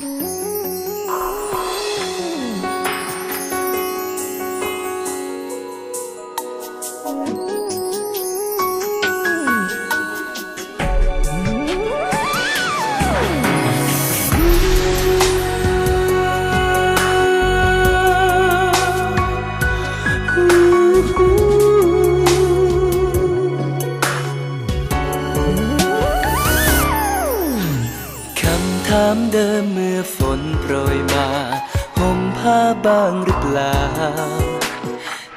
ค ถามเดิมเมื่อฝนโปรยมาห่มผ้าบ้างหรือเปล่า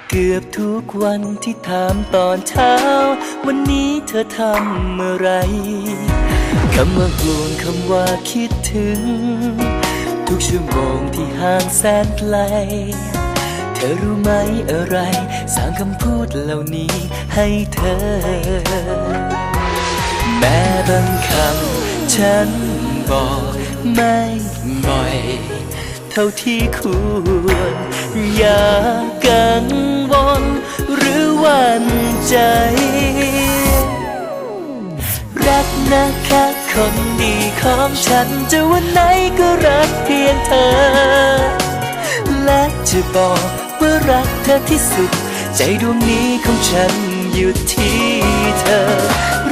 เกือบทุกวันที่ถามตอนเช้า วันนี้เธอทำเมื่อไรคำว่าห่วงคำว่าคิดถึง ทุกชั่วโมงที่ห่างแสนไกล เธอรู้ไหมอะไร สร้างคำพูดเหล่านี้ให้เธอ แม้บางคำ ฉันบอกไม่บ่อย เท่าที่ควร อย่ากังวลหรือหวั่นใจ รักนะคะคนดีของฉันจะวันไหนก็รักเพียงเธอ และจะบอกว่ารักเธอที่สุด ใจดวงนี้ของฉันอยู่ที่เธอ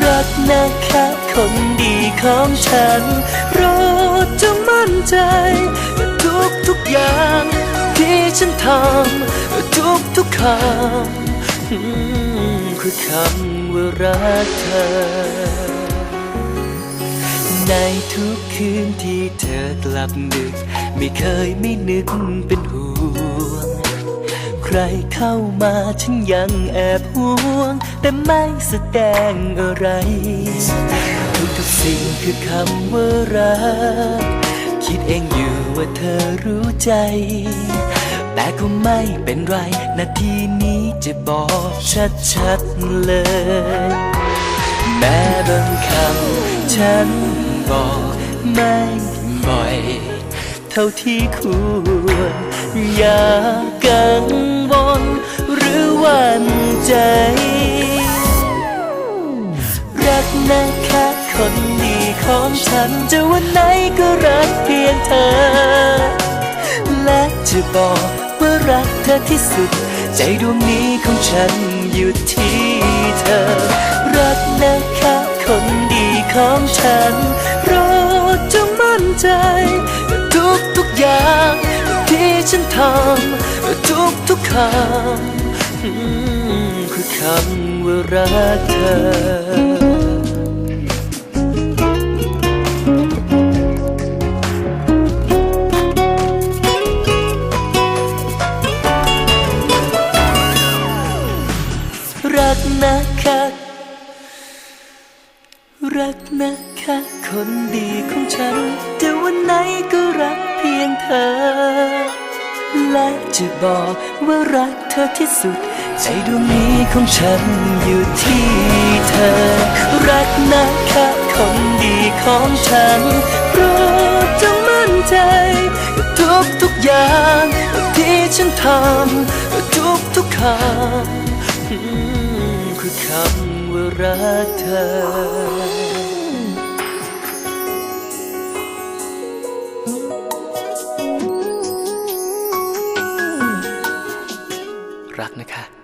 รักนะคะ คนดีของฉันโปรดจงมั่นใจ ทุกทุกอย่าง ที่ฉันทำทุกทุกคำคือคำว่ารักเธอ ในทุกคืนที่เธอกลับดึก ไม่เคยไม่นึกเป็นห่วงใครเข้ามาฉันยังแอบห่วง แต่ไม่แสดงอะไร ทุกสิ่งคือคำว่ารัก คิดเองอยู่ว่าเธอรู้ใจ แต่ก็ไม่เป็นไร นาทีนี้จะบอกชัดๆเลย แม้บางคำฉันบอกไม่บ่อย เท่าที่ควร อย่ากังวลหรือหวั่นใจ ฉันจะวันไหนก็รักเพียงเธอ และจะบอกว่ารักเธอที่สุด ใจดวงนี้ของฉันอยู่ที่เธอ รักนะคะคนดีของฉันโปรดจงมั่นใจ ทุกทุกอย่างที่ฉันทำทุกทุกคำคือคำว่ารักเธอ รักนะคะ รักนะคะ คนดีของฉันจะวันไหนก็รักเพียงเธอ และจะบอกว่ารักเธอที่สุด ใจดวงนี้ของฉันอยู่ที่เธอ รักนะคะ คนดีของฉันโปรดจงมั่นใจทุกทุกอย่างที่ฉันทำทุกทุกๆคำ คือคำว่ารักเธอรักนะคะ